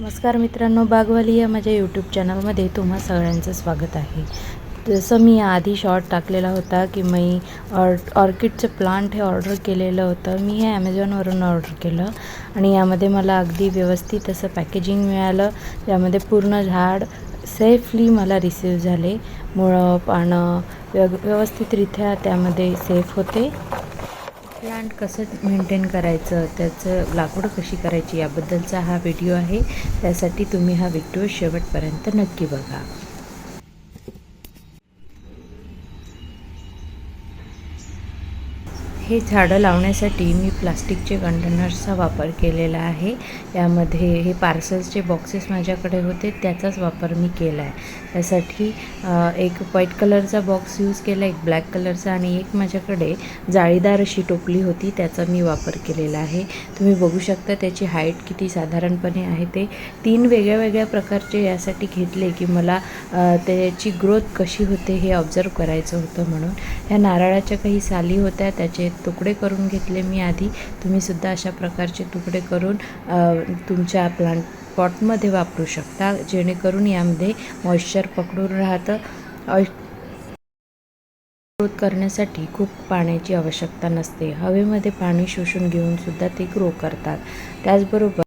नमस्कार मित्रांनो बागवाली या माझ्या यूट्यूब चॅनलमध्ये तुम्हा सगळ्यांचं स्वागत आहे. जसं मी आधी शॉर्ट टाकलेला होता की मी ऑर ऑर्किडचं प्लांट हे ऑर्डर केलेलं होतं. मी हे ॲमेझॉनवरून ऑर्डर केलं आणि यामध्ये मला अगदी व्यवस्थित असं पॅकेजिंग मिळालं. यामध्ये पूर्ण झाड सेफली मला रिसीव झाले. मुळं पानं व्य व्यवस्थितरित्या त्यामध्ये सेफ होते. प्लांट कसं मेंटेन करायचं त्याचं लागवड कशी करायची याबद्दलचा हा व्हिडिओ आहे. त्यासाठी तुम्ही हा व्हिडिओ शेवटपर्यंत नक्की बघा. हे झाडं लावण्यासाठी मी प्लास्टिकचे कंटेनर्सचा वापर केलेला आहे. यामध्ये हे पार्सल्सचे बॉक्सेस माझ्याकडे होते त्याचाच वापर मी केला आहे. त्यासाठी एक व्हाईट कलरचा बॉक्स यूज केला एक ब्लॅक कलरचा आणि एक माझ्याकडे जाळीदार अशी टोपली होती त्याचा मी वापर केलेला आहे. तुम्ही बघू शकता त्याची हाईट किती साधारणपणे आहे ते. तीन वेगळ्या वेगळ्या प्रकारचे यासाठी घेतले की मला त्याची ग्रोथ कशी होते हे ऑब्झर्व करायचं होतं म्हणून. ह्या नारळाच्या काही साली होत्या त्याचे तुकडे करून घेतले मी आधी. तुम्हीसुद्धा अशा प्रकारचे तुकडे करून तुमच्या प्लांट पॉटमध्ये वापरू शकता. जेणेकरून यामध्ये मॉइश्चर पकडून राहतं. ग्रोथ करण्यासाठी खूप पाण्याची आवश्यकता नसते. हवेमध्ये पाणी शोषून घेऊन सुद्धा ते ग्रो करतात. त्याचबरोबर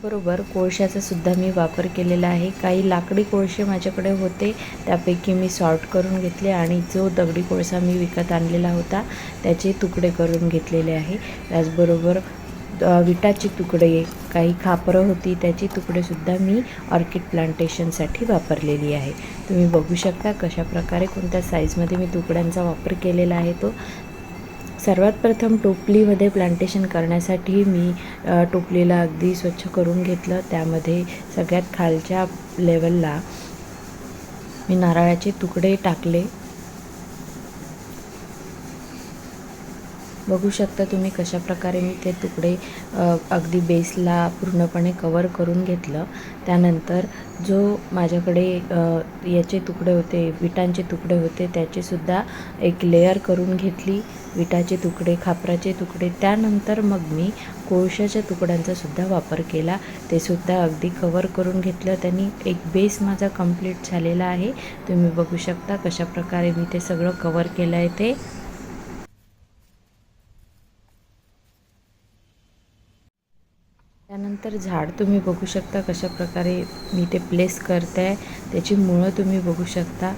त्याचबरोबर कोळशाचा सुद्धा मी वापर केलेला आहे. काही लाकडी कोळसे माझ्याकडे होते त्यापैकी मी सॉर्ट करून घेतले आणि जो दगडी कोळसा मी विकत आणलेला होता त्याचे तुकडे करून घेतलेले आहे. त्याचबरोबर विटाचे तुकडे काही खापरं होती त्याची तुकडेसुद्धा मी ऑर्किड प्लांटेशनसाठी वापरलेली आहे. तुम्ही बघू शकता कशा प्रकारे कोणत्या साईजमध्ये मी तुकड्यांचा वापर केलेला आहे तो. सर्वात प्रथम टोपलीमध्ये प्लांटेशन करण्यासाठी मी टोपलीला अगदी स्वच्छ करून घेतलं. त्यामध्ये सगळ्यात खालच्या लेवलला मी नारळाचे तुकडे टाकले. बघू शकता तुम्ही कशा प्रकारे मी ते तुकडे अगदी बेसला पूर्णपणे कवर करून घेतलं. त्यानंतर जो माझ्याकडे याचे तुकडे होते विटांचे तुकडे होते त्याचेसुद्धा एक लेअर करून घेतली. विटाचे तुकडे खापराचे तुकडे. त्यानंतर मग मी कोळशाच्या तुकड्यांचा सुद्धा वापर केला. ते सुद्धा अगदी कवर करून घेतलं. त्यांनी एक बेस माझा कंप्लीट झालेला आहे. तुम्ही बघू शकता कशा प्रकारे मी ते सगळं कवर केलं आहे ते. त्यानंतर झाड तुम्ही बघू शकता कशा प्रकारे मी ते प्लेस करते आहे त्याची मुळं तुम्ही बघू शकता.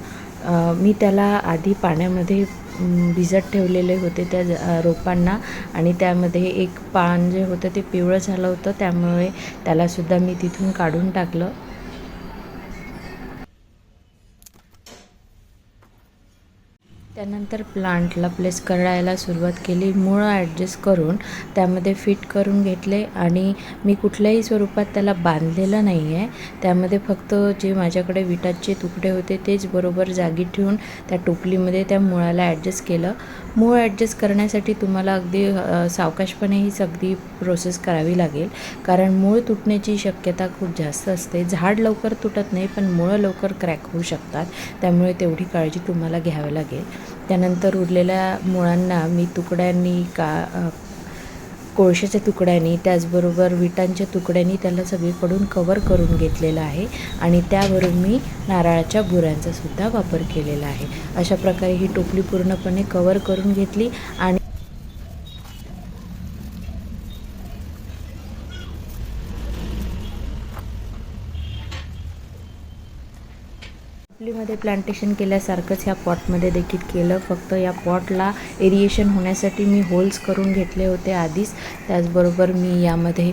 मी त्याला आधी पाण्यामध्ये भिजत ठेवलेले होते त्या रोपांना आणि त्यामध्ये एक पान जे होतं ते पिवळं झालं होतं. त्यामुळे त्यालासुद्धा मी तिथून काढून टाकलं. त्यानंतर प्लांटला प्लेस करायला सुरुवात केली मुळं ॲडजस्ट करून त्यामध्ये फिट करून घेतले आणि मी कुठल्याही स्वरूपात त्याला बांधलेलं नाही आहे त्यामध्ये फक्त जे माझ्याकडे विटाचे तुकडे होते तेच बरोबर जागी ठेवून त्या टोपलीमध्ये त्या मुळाला ॲडजस्ट केलं. मूळ ॲडजस्ट करण्यासाठी तुम्हाला अगदी सावकाशपणे ही सगळी प्रोसेस करावी लागेल. कारण मूळ तुटण्याची शक्यता खूप जास्त असते. झाड लवकर तुटत नाही पण मुळं लवकर क्रॅक होऊ शकतात. त्यामुळे तेवढी काळजी तुम्हाला घ्यावी लागेल. त्यानंतर उरलेल्या मुळांना मी तुकड्यांनी का कोळशाच्या तुकड्यांनी त्याचबरोबर विटांच्या तुकड्यांनी त्याला सगळीकडून कवर करून घेतलेलं आहे आणि त्यावरून मी नारळाच्या बुऱ्यांचासुद्धा वापर केलेला आहे. अशा प्रकारे ही टोपली पूर्णपणे कवर करून घेतली आणि टोपलीमध्ये प्लांटेशन केल्यासारखंच ह्या पॉटमध्ये देखील केलं. फक्त या पॉटला एरिएशन होण्यासाठी मी होल्स करून घेतले होते आधीच. त्याचबरोबर मी यामध्ये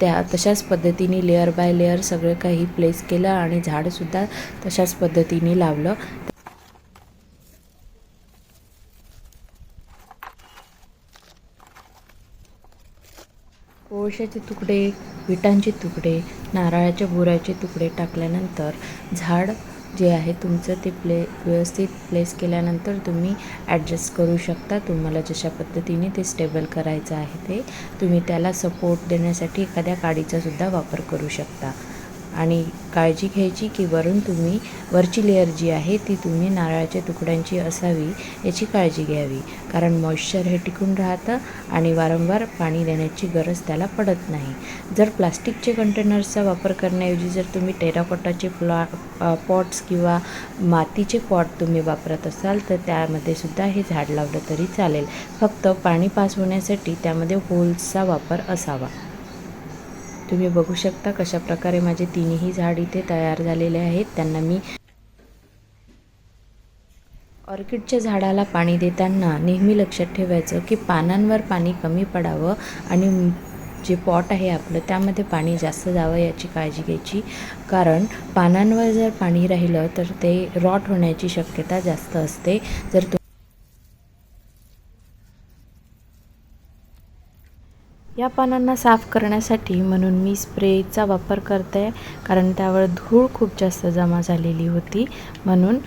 त्या तशाच पद्धतीने लेअर बाय लेअर सगळं काही प्लेस केलं आणि झाडसुद्धा तशाच पद्धतीने लावलं. कोळशाचे तुकडे विटांचे तुकडे नारळाच्या बुराचे तुकडे टाकल्यानंतर झाड जे आहे तुमचं ते प्ले व्यवस्थित प्लेस केल्यानंतर तुम्ही ॲडजस्ट करू शकता. तुम्हाला जशा पद्धतीने ते स्टेबल करायचं आहे ते तुम्ही त्याला सपोर्ट देण्यासाठी एखाद्या काडीचासुद्धा वापर करू शकता. आणि काळजी घ्यायची की वरून तुम्ही वरची लेअर जी आहे ती तुम्ही नारळाच्या तुकड्यांची असावी याची काळजी घ्यावी. कारण मॉइश्चर हे टिकून राहतं आणि वारंवार पाणी देण्याची गरज त्याला पडत नाही. जर प्लास्टिकचे कंटेनर्सचा वापर करण्याऐवजी जर तुम्ही टेराकोटाचे प्लॉ पॉट्स किंवा मातीचे पॉट तुम्ही वापरत असाल तर त्यामध्ये सुद्धा हे झाड लावलं तरी चालेल. फक्त पाणी पास होण्यासाठी त्यामध्ये होल्सचा वापर असावा. तुम्ही बघू शकता कशा प्रकारे माझे तिन्ही झाड इथे तयार झालेले आहेत. त्यांना मी ऑर्किडच्या झाडाला पाणी देताना नेहमी लक्षात ठेवायचं की पानांवर पाणी कमी पडावं आणि जे पॉट आहे आपलं त्यामध्ये पाणी जास्त जावं याची काळजी घ्यायची. कारण पानांवर जर पाणी राहिलं तर ते रॉट होण्याची शक्यता जास्त असते. जर या पानांना साफ करण्यासाठी म्हणून मी स्प्रेचा वापर करते कारण त्यावर धूळ खूप जास्त जमा झालेली होती म्हणून.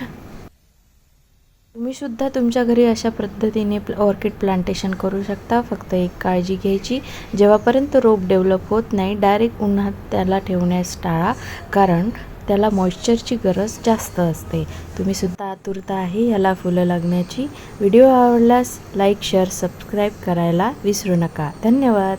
तुम्हीसुद्धा तुमच्या घरी अशा पद्धतीने प्ल ऑर्किड प्लांटेशन करू शकता फक्त एक काळजी घ्यायची. जेव्हापर्यंत रोप डेव्हलप होत नाही डायरेक्ट उन्हात त्याला ठेवण्यास टाळा कारण त्याला मॉइश्चरची गरज जास्त असते. तुम्ही सुद्धा आतुरता आहे याला फुलं लागण्याची. व्हिडिओ आवडल्यास लाईक शेअर सबस्क्राईब करायला विसरू नका. धन्यवाद.